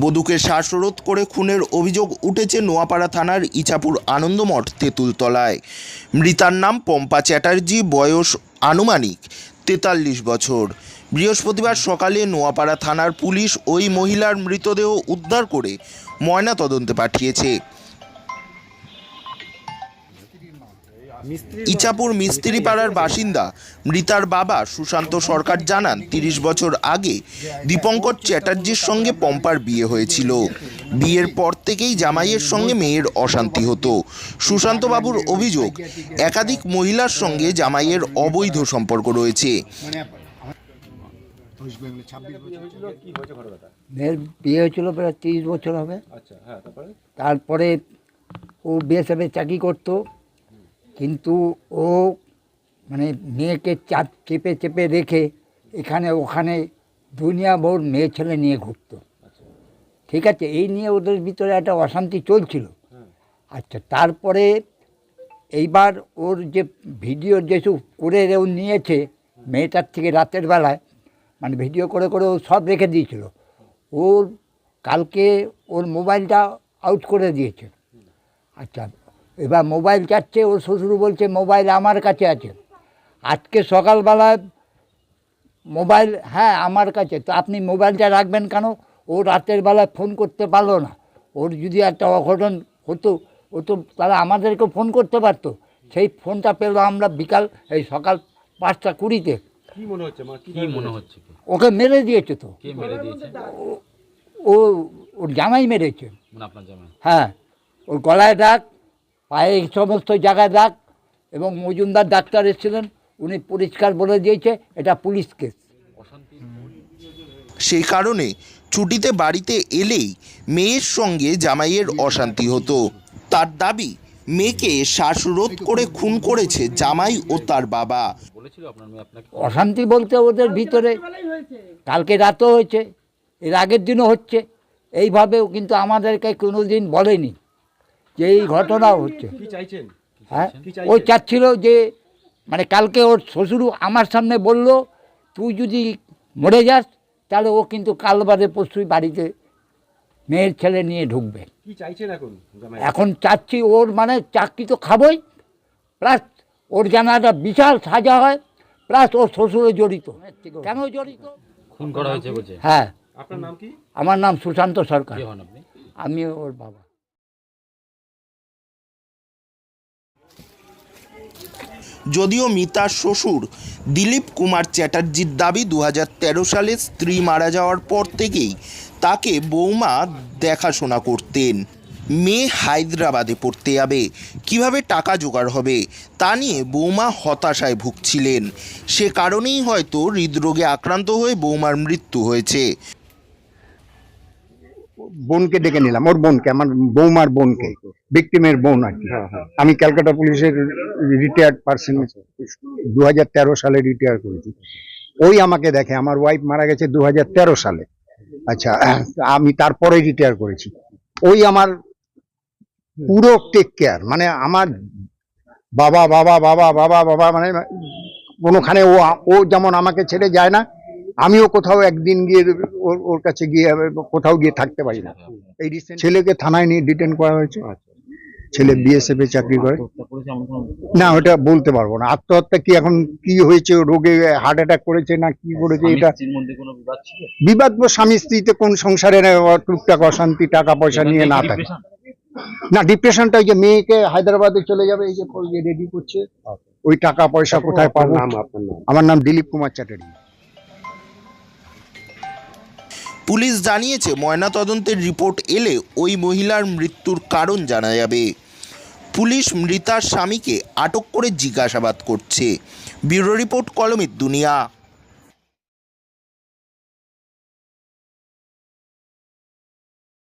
বধূকে শ্বাসরোধ করে খুনের অভিযোগ উঠেছে নোয়াপাড়া থানার ইছাপুর আনন্দমঠ তেঁতুলতলায়। মৃতার নাম পম্পা চ্যাটার্জি, বয়স আনুমানিক তেতাল্লিশ বছর। বৃহস্পতিবার সকালে নোয়াপাড়া থানার পুলিশ ওই মহিলার মৃতদেহ উদ্ধার করে ময়না তদন্তে পাঠিয়েছে। ইচাপুর মিস্ত্রিপাড়ার বাসিন্দা মৃতার বাবা সুশান্ত সরকার জানান তিরিশ বছর আগে দীপঙ্কর চ্যাটার্জির সঙ্গে পম্পার বিয়ে হয়েছিল। বিয়ের পর থেকেই জামাইয়ের সঙ্গে মেয়ের অশান্তি হতো। সুশান্ত বাবুর অভিযোগ একাধিক মহিলার সঙ্গে জামাইয়ের অবৈধ সম্পর্ক রয়েছে। মেয়ের বিয়ে হয়েছিল প্রায় তিরিশ বছর হবে। আচ্ছা হ্যাঁ তারপরে? তারপরে ও বিএসএফে চাকরি করতো। কিন্তু ও মানে মেয়েকে চাপ চেপে চেপে রেখে এখানে ওখানে দুনিয়া ভোর মেয়ে ছেলে নিয়ে ঘুরত। ঠিক আছে? এই নিয়ে ওদের ভিতরে একটা অশান্তি চলছিল। আচ্ছা তারপরে এইবার ওর যে ভিডিও যেসব করে ও নিয়েছে মেয়েটার থেকে রাতের বেলায় মানে ভিডিও করে করে ও সব রেখে দিয়েছিল। ওর কালকে ওর মোবাইলটা আউট করে দিয়েছে। আচ্ছা এবার মোবাইল চাচ্ছে ওর শ্বশুর বলছে মোবাইল আমার কাছে আছে। আজকে সকালবেলায় মোবাইল হ্যাঁ আমার কাছে। তো আপনি মোবাইলটা রাখবেন কেন? ও রাতের বেলায় ফোন করতে পারল না। ওর যদি একটা অঘটন হতো ও তো তাহলে আমাদেরকে ফোন করতে পারতো। সেই ফোনটা পেল আমরা বিকাল এই সকাল পাঁচটা কুড়িতে। কি মনে হচ্ছে মা? কি কি মনে হচ্ছে? ওকে মেরে দিয়েছে তো। কে মেরে দিয়েছে? ও ওর জামাই মেরেছে। মানে আপনার জামাই? হ্যাঁ ওর গলায় দাগ পায়ে এই সমস্ত জায়গায় দাগ এবং মজুমদার ডাক্তার এসেছিলেন উনি পরিষ্কার বলে দিয়েছে এটা পুলিশ কেস। সেই কারণে ছুটিতে বাড়িতে এলেই মেয়ের সঙ্গে জামাইয়ের অশান্তি হতো। তার দাবি মেয়েকে শ্বাসরোধ করে খুন করেছে জামাই ও তার বাবা। অশান্তি বলতে ওদের ভিতরে কালকে রাতও হয়েছে এর আগের দিনও হচ্ছে। এইভাবেও কিন্তু আমাদেরকে কোনো দিন বলেনি। যে এই ঘটনাও হচ্ছে। কি চাইছেন? হ্যাঁ? ও? চাচ্ছিল যে মানে কালকে ওর শ্বশুর আমার সামনে বলল তুই যদি মরে যাস তাহলে ও কিন্তু কাল বাদে পরশুই বাড়িতে মেয়ের ছেলে নিয়ে ঢুকবে। কি চাইছেন এখন? এখন চাচ্ছি ওর মানে চাকরি তো খাবই প্লাস ওর যেন একটা বিশাল সাজা হয় প্লাস ওর শ্বশুরে জড়িত। কেন জড়িত? খুন করা হয়েছে হ্যাঁ। আপনার নাম কি? আমার নাম সুশান্ত সরকার। কে আমি ওর বাবা। যদিও মিতার শ্বশুর দিলীপ কুমার চ্যাটার্জির দাবি দু হাজার তেরো সালে স্ত্রী মারা যাওয়ার পর থেকেই তাকে বৌমা দেখাশোনা করতেন। মেয়ে হায়দ্রাবাদে পড়তে যাবে। কীভাবে টাকা জোগাড় হবে তা নিয়ে বৌমা হতাশায় ভুগছিলেন। সে কারণেই হয়তো হৃদরোগে আক্রান্ত হয়ে বৌমার মৃত্যু হয়েছে। বোনকে ডেকে নিলাম ওর বোনকে আমার বৌমার বোনকে ভিক্টিমের বোন আর কি। হ্যাঁ হ্যাঁ। আমি ক্যালকাটা পুলিশের রিটায়ার্ড পার্সন দু হাজার তেরো সালে রিটায়ার করেছি। ওই আমাকে দেখে আমার ওয়াইফ মারা গেছে দু হাজার তেরো সালে। আচ্ছা আমি তারপরে রিটায়ার করেছি। ওই আমার পুরো টেক কেয়ার মানে আমার বাবা বাবা বাবা বাবা বাবা মানে কোনোখানে ও ও যেমন আমাকে ছেড়ে যায় না আমিও কোথাও একদিন গিয়ে ওর ওর কাছে গিয়ে কোথাও গিয়ে থাকতে পারি না। এই recent ছেলেকে থানায় নিয়ে ডিটেন করা হয়েছে। ছেলে বিএসএফ এ চাকরি করে। না ওটা বলতে পারব না। আত্মহত্যা কি এখন কি হয়েছে? রোগে হার্ট অ্যাটাক করেছে না কি করেছে? এটা বিবাদ স্বামী স্ত্রীতে কোন সংসারে টুকটাক অশান্তি টাকা পয়সা নিয়ে না থাকে। না ডিপ্রেশনটা ওই যে মেয়েকে হায়দ্রাবাদে চলে যাবে এই যে রেডি করছে। ওই টাকা পয়সা কোথায় পাবো? আমার নাম দিলীপ কুমার চ্যাটার্জি। পুলিশ জানিয়েছে, ময়নাতদন্তের রিপোর্ট এলে ওই মহিলার মৃত্যুর কারণ জানা যাবে। পুলিশ মৃতার স্বামীকে আটক করে জিজ্ঞাসাবাদ করছে। ব্যুরো রিপোর্ট কলমের দুনিয়া।